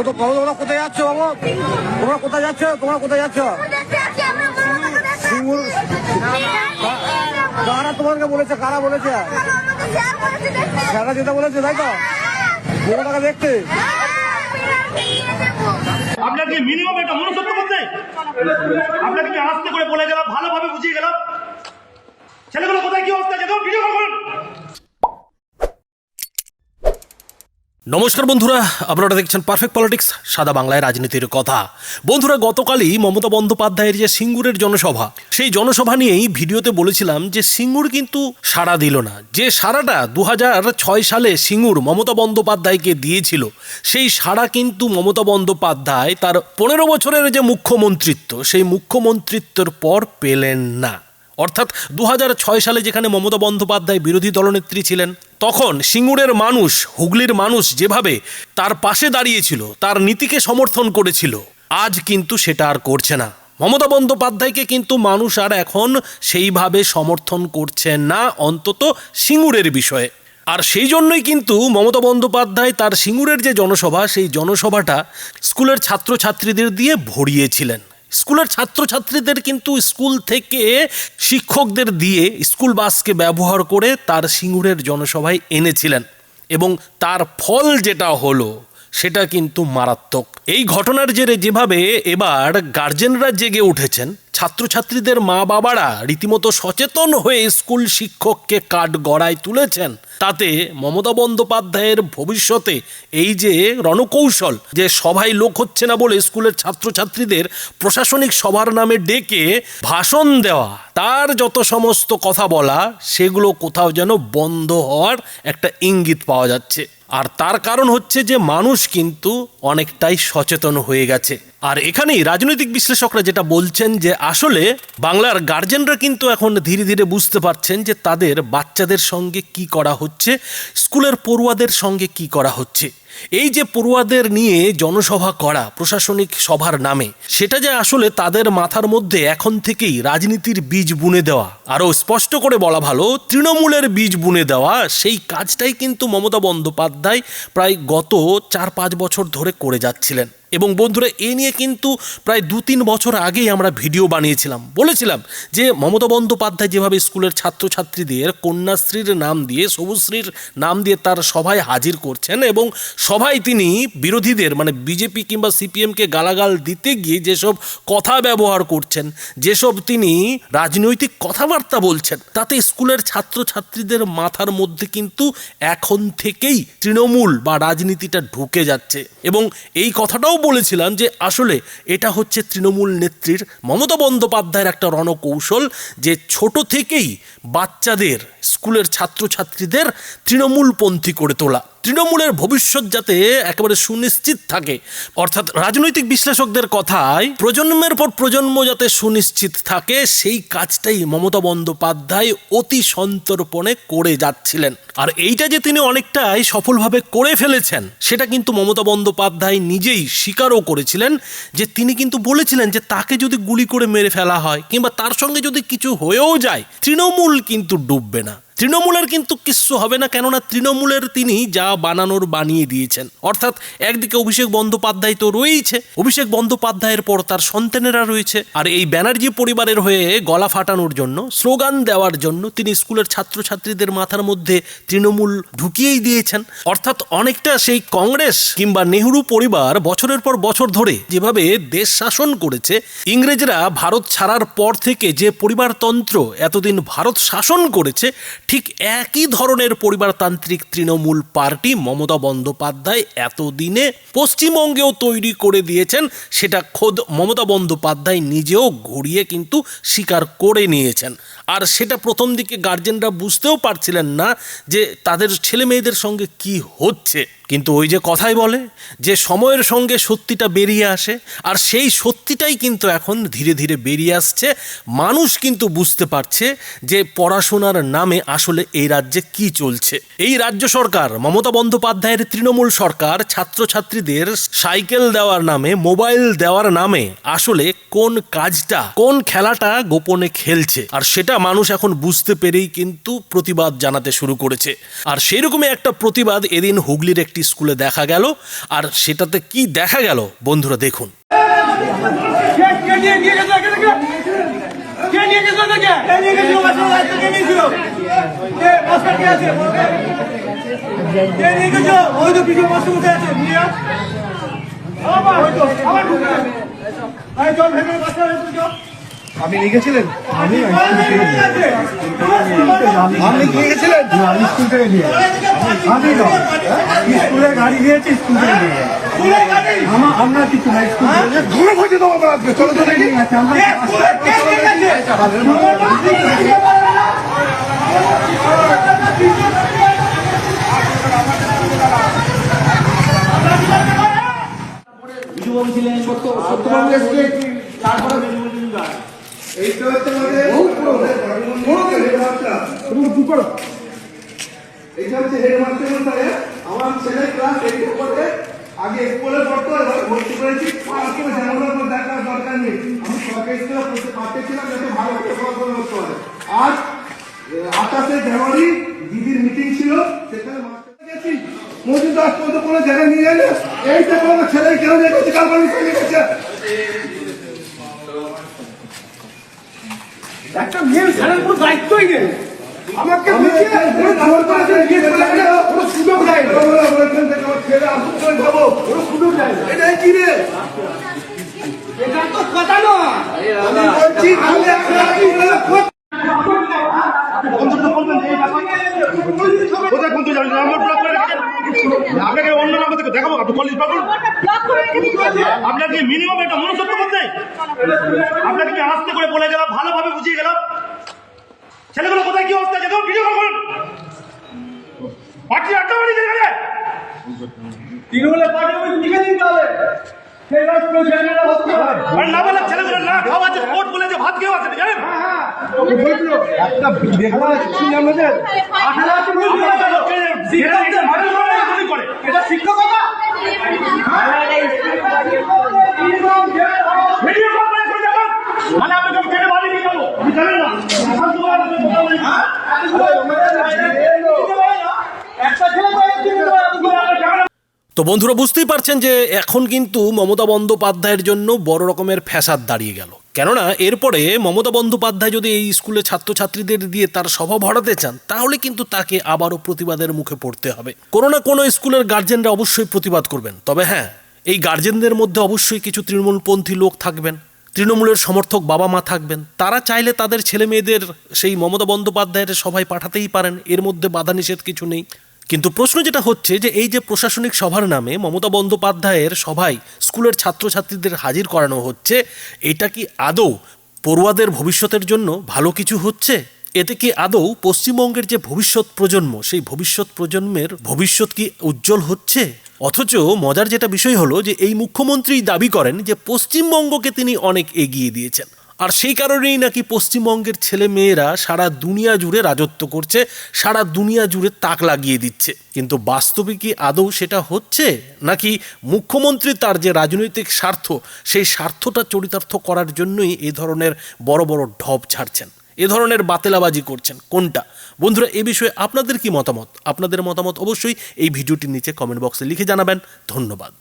বাবু তো বাবু তোমরা কোথায় যাচ্ছ বাবু? তোমরা কোথায় যাচ্ছ? তোমরা কোথায় যাচ্ছ? কারা তোমাকে বলেছে? কারা বলেছে? কারা যেটা বলেছে, তাই তো? বউটাকে দেখতে। আপনার কি মিনিমাম একটা মনুষ্যত্ব বলতে? আপনাকে কি আস্তে করে বলে গেলাম, ভালোভাবে বুঝিয়ে গেলাম। ছেলেগুলো কোথায়, কি অবস্থা আছে? ভিডিও করুন। নমস্কার বন্ধুরা, আপনারা দেখছেন পারফেক্ট পলিটিক্স সাদা বাংলায় রাজনীতির কথা। বন্ধুরা, গতকালই মমতা বন্দ্যোপাধ্যায়ের যে সিঙ্গুরের জনসভা, সেই জনসভা নিয়েই ভিডিওতে বলেছিলাম যে সিঙ্গুর কিন্তু সাড়া দিল না। যে সাড়াটা দু ছয় সালে সিঙ্গুর মমতা বন্দ্যোপাধ্যায়কে দিয়েছিল, সেই সাড়া কিন্তু মমতা বন্দ্যোপাধ্যায় তার পনেরো বছরের যে মুখ্যমন্ত্রিত্ব, সেই মুখ্যমন্ত্রিত্বের পর পেলেন না। অর্থাৎ দু হাজার ছয় সালে যেখানে মমতা বন্দ্যোপাধ্যায় বিরোধী দলনেত্রী ছিলেন, তখন সিঙ্গুরের মানুষ, হুগলির মানুষ যেভাবে তার পাশে দাঁড়িয়েছিল, তার নীতিকে সমর্থন করেছিল, আজ কিন্তু সেটা আর করছে না। মমতা বন্দ্যোপাধ্যায়কে কিন্তু মানুষ আর এখন সেইভাবে সমর্থন করছে না, অন্তত সিঙ্গুরের বিষয়ে। আর সেই জন্যই কিন্তু মমতা বন্দ্যোপাধ্যায় তার সিঙ্গুরের যে জনসভা, সেই জনসভাটা স্কুলের ছাত্রছাত্রীদের দিয়ে ভরিয়েছিলেন। স্কুলের ছাত্রছাত্রীদের কিন্তু স্কুল থেকে শিক্ষকদের দিয়ে স্কুল বাসকে ব্যবহার করে তার সিঙ্গুরের জনসভায় এনেছিলেন এবং তার ফল যেটা হলো সেটা কিন্তু মারাত্মক। এই ঘটনার জেরে যেভাবে এবার গার্জেনরা জেগে উঠেছেন ছাত্রছাত্রীদের মা বাবারা রীতিমতো সচেতন হয়ে স্কুল শিক্ষককে কাঠ গড়ায় তুলেছেন। তাতে মমতা বন্দ্যোপাধ্যায়ের ভবিষ্যতে এই যে রণকৌশল, যে সভায় লোক হচ্ছে না বলে স্কুলের ছাত্রছাত্রীদের প্রশাসনিক সভার নামে ডেকে ভাষণ দেওয়া, তার যত সমস্ত কথা বলা, সেগুলো কোথাও যেন বন্ধ হওয়ার একটা ইঙ্গিত পাওয়া যাচ্ছে। আর তার কারণ হচ্ছে যে মানুষ কিন্তু অনেকটাই সচেতন হয়ে গেছে। আর এখানেই রাজনৈতিক বিশ্লেষকরা যেটা বলছেন যে আসলে বাংলার গার্জেনরা কিন্তু এখন ধীরে ধীরে বুঝতে পারছেন যে তাদের বাচ্চাদের সঙ্গে কি করা হচ্ছে, স্কুলের পড়ুয়াদের সঙ্গে কি করা হচ্ছে। এই যে পড়ুয়াদের নিয়ে জনসভা করা প্রশাসনিক সভার নামে, সেটা যে আসলে তাদের মাথার মধ্যে এখন থেকেই রাজনীতির বীজ বুনে দেওয়া। আরও স্পষ্ট করে বলা ভালো, তৃণমূলের বীজ বুনে দেওয়া, সেই কাজটাই কিন্তু মমতা বন্দ্যোপাধ্যায় প্রায় গত চার পাঁচ বছর ধরে করে যাচ্ছিলেন। এবং বন্ধুরা, এ নিয়ে কিন্তু প্রায় দু তিন বছর আগেই আমরা ভিডিও বানিয়েছিলাম। বলেছিলাম যে মমতা বন্দ্যোপাধ্যায় যেভাবে স্কুলের ছাত্রছাত্রীদের, কন্যাশ্রীর নাম দিয়ে সবুজশ্রীর নাম দিয়ে তার সভায় হাজির করছেন এবং সভায় তিনি বিরোধীদের মানে বিজেপি কিংবা সিপিএমকে গালাগাল দিতে গিয়ে যেসব কথা ব্যবহার করছেন, যেসব তিনি রাজনৈতিক কথাবার্তা বলছেন, তাতে স্কুলের ছাত্রছাত্রীদের মাথার মধ্যে কিন্তু এখন থেকেই তৃণমূল বা রাজনীতিটা ঢুকে যাচ্ছে। এবং এই কথাটাও বলেছিলাম যে আসলে এটা হচ্ছে তৃণমূল নেত্রীর মমতা বন্দ্যোপাধ্যায়ের একটা রণকৌশল যে ছোট থেকেই বাচ্চাদের, স্কুলের ছাত্রছাত্রীদের তৃণমূলপন্থী করে তোলা। তৃণমূলের ভবিষ্যৎ যাতে একেবারে সুনিশ্চিত থাকে। অর্থাৎ রাজনৈতিক বিশ্লেষকদের কথায়, প্রজন্মের পর প্রজন্ম যাতে সুনিশ্চিত থাকে, সেই কাজটাই মমতা বন্দ্যোপাধ্যায় অতি সন্তর্পণে করে যাচ্ছিলেন। আর এইটা যে তিনি অনেকটাই সফলভাবে করে ফেলেছেন, সেটা কিন্তু মমতা বন্দ্যোপাধ্যায় নিজেই স্বীকারও করেছিলেন যে তিনি কিন্তু বলেছিলেন যে তাকে যদি গুলি করে মেরে ফেলা হয়, কিংবা তার সঙ্গে যদি কিছু হয়েও যায়, তৃণমূল কিন্তু ডুববে না। তৃণমূলের কিন্তু কিচ্ছু হবে না, কেননা তৃণমূলের তিনি যা বানানোর বানিয়ে দিয়েছেন। অর্থাৎ একদিকে অভিষেক বন্দ্যোপাধ্যায় তো রয়েইছে, অভিষেক বন্দ্যোপাধ্যায়ের পর তার সন্তানেরা রয়েছে, আর এই ব্যানার্জি পরিবারের হয়ে গলা ফাটানোর জন্য, স্লোগান দেওয়ার জন্য তিনি স্কুলের ছাত্রছাত্রীদের মাথার মধ্যে তৃণমূল ঢুকিয়েই দিয়েছেন। অর্থাৎ অনেকটা সেই কংগ্রেস কিংবা নেহরু পরিবার বছরের পর বছর ধরে যেভাবে দেশ শাসন করেছে, ইংরেজরা ভারত ছাড়ার পর থেকে যে পরিবারতন্ত্র এতদিন ভারত শাসন করেছে ঠিক একই ধরনের পরিবারতান্ত্রিক তৃণমূল পার্টি মমতা বন্দ্যোপাধ্যায় এতদিনে পশ্চিমবঙ্গেও তৈরি করে দিয়েছেন, সেটা খোদ মমতা বন্দ্যোপাধ্যায় নিজেও ঘুরিয়ে কিন্তু স্বীকার করে নিয়েছেন। আর সেটা প্রথম দিকে গার্জেনরা বুঝতেও পারছিলেন না যে তাদের ছেলে মেয়েদের সঙ্গে কি হচ্ছে। কিন্তু ওই যে কথাই বলে যে সময়ের সঙ্গে সত্যিটা বেরিয়ে আসে, আর সেই সত্যিটাই কিন্তু এখন ধীরে ধীরে বেরিয়ে আসছে। মানুষ কিন্তু বুঝতে পারছে যে পড়াশোনার নামে আসলে এই রাজ্যে কি চলছে। এই রাজ্য সরকার, মমতা বন্দ্যোপাধ্যায়ের তৃণমূল সরকার, ছাত্রছাত্রীদের সাইকেল দেওয়ার নামে, মোবাইল দেওয়ার নামে আসলে কোন কাজটা, কোন খেলাটা গোপনে খেলছে। আর সেটা মানুষ এখন বুঝতে পেরেই কিন্তু প্রতিবাদ জানাতে শুরু করেছে। আর সেরকমই একটা প্রতিবাদ এদিন হুগলির একটি একটি স্কুলে দেখা গেল আর সেটাতে কি দেখা গেল বন্ধুরা দেখুন কে কে নিয়ে নিয়ে গেছে কে কে কে নিয়ে গেছে কে কে নিয়ে গেছিল মাস্টার দায়িত্ব কে নিয়েছিল কে মাস্টার কে আছে কে নিয়ে গেছিল ওই তো কিছু মাস্টার উঠে আছে নিয়ে আস। আবার ওই তো আবার ঢুকে গেছে। এই চল ভেতরে মাস্টার ভেতরে চল আপনি লিখেছিলেন আমি আপনি কি লিখেছিলেন আমি স্কুল থেকে নিয়ে আমি স্কুলে গাড়ি দিয়েছি স্কুল থেকে নিয়ে আমার আমরা কিছু নাই স্কুল ঘুরে বসে দেবো আমরা আজকে। চলো তো দেখি আমরা এইটা হচ্ছে আমাদের হেডমাস্টার এইটা হচ্ছে হেডমাস্টার মশাই আমার ছেলে ক্লাস এইটে পড়ে আগে স্কুলে পড়তো এবার ভর্তি করেছি। পাঁচ জানানোর পর দেখার দরকার নেই। আমি সরকারি স্কুলে পড়তে পারতেছিলাম যাতে ভালো করে পড়াশোনা করতে পারে আজ আঠাশে জানুয়ারি দিদির মিটিং ছিল সেখানে মজুদ আজ পর্যন্ত কোনো জায়গায় নিয়ে যায় না এইটা কোনো ছেলে কেন বাড়ি চলে গেছে? একটা মেয়ের ছাড়ার কোনো দায়িত্বই নেই। আমাকে সুযোগ দেয় সুযোগ দেয় এটাই কি রে এটা তো কথা। আমি বলছি যে কোথায়? নম্বর ব্লক করে আপনাকে অন্য নম্বর থেকে দেখাবো। আপনি কলেজ পাবেন আপনার কি মিনিমাম একটা বলতে আপনাকে কি আস্তে করে বলে গেলাম ভালোভাবে বুঝিয়ে গেলাম। ছেলেগুলো কোথায় কি অবস্থা আছে? ভিডিও কল করুন। পার্টি আড্ডা বাড়ি গেলে তৃণমূলের পার্টি অফিস লিখে দিতে হবে। সেই রাজ কোনো ছেলেমেয়েরা ভর্তি হবে। আর না বলে ছেলেগুলো না খাওয়া আছে কোর্ট বলেছে ভাত আছে? জানেন একটা দেখব শুনি আমাদের আঠারো আছে বলে দিয়ে দেবে। করে এটা শিক্ষকতা ভিডিও কল করে করে দেখুন মানে আমি কেটে বাড়ি নিয়ে যাব আপনি জানেন না। একটা ছেলে তো তো তো বন্ধুরা বুঝতেই পারছেন যে এখন কিন্তু মমতা বন্দ্যোপাধ্যায়ের জন্য বড় রকমের ফ্যাসাদ দাঁড়িয়ে গেল। কেননা এরপরে মমতা বন্দ্যোপাধ্যায় যদি এই স্কুলে ছাত্রছাত্রীদের দিয়ে তার সভা ভরাতে চান তাহলে কিন্তু তাকে আবারও প্রতিবাদের মুখে পড়তে হবে। কোনো না কোনো স্কুলের গার্জেনরা অবশ্যই প্রতিবাদ করবেন। তবে হ্যাঁ এই গার্জেনদের মধ্যে অবশ্যই কিছু তৃণমূলপন্থী লোক থাকবেন। তৃণমূলের সমর্থক বাবা মা থাকবেন, তারা চাইলে তাদের ছেলে মেয়েদের সেই মমতা বন্দ্যোপাধ্যায়ের সভায় পাঠাতেই পারেন, এর মধ্যে বাধা নিষেধ কিছু নেই। কিন্তু প্রশ্ন যেটা হচ্ছে যে এই যে প্রশাসনিক সভার নামে মমতা বন্দ্যোপাধ্যায়ের সভায় স্কুলের ছাত্রছাত্রীদের হাজির করানো হচ্ছে, এটা কি আদৌ পড়ুয়াদের ভবিষ্যতের জন্য ভালো কিছু হচ্ছে? এতে কি আদৌ পশ্চিমবঙ্গের যে ভবিষ্যৎ প্রজন্ম, সেই ভবিষ্যৎ প্রজন্মের ভবিষ্যৎ কি উজ্জ্বল হচ্ছে? অথচ মজার যেটা বিষয় হলো যে এই মুখ্যমন্ত্রী দাবি করেন যে পশ্চিমবঙ্গকে তিনি অনেক এগিয়ে দিয়েছেন। আর সেই কারণেই নাকি পশ্চিমবঙ্গের ছেলে মেয়েরা সারা দুনিয়া জুড়ে রাজত্ব করছে, সারা দুনিয়া জুড়ে তাক লাগিয়ে দিচ্ছে। কিন্তু বাস্তবে কি আদৌ সেটা হচ্ছে? নাকি মুখ্যমন্ত্রী তার যে রাজনৈতিক স্বার্থ, সেই স্বার্থটা চরিতার্থ করার জন্যই এ ধরনের বড় বড় ঢপ ছাড়ছেন? এ ধরনের বাতেলাবাজি করছেন। কোনটা? বন্ধুরা, এ বিষয়ে আপনাদের কি মতামত? আপনাদের মতামত অবশ্যই এই ভিডিওটির নিচে কমেন্ট বক্সে লিখে জানাবেন। ধন্যবাদ।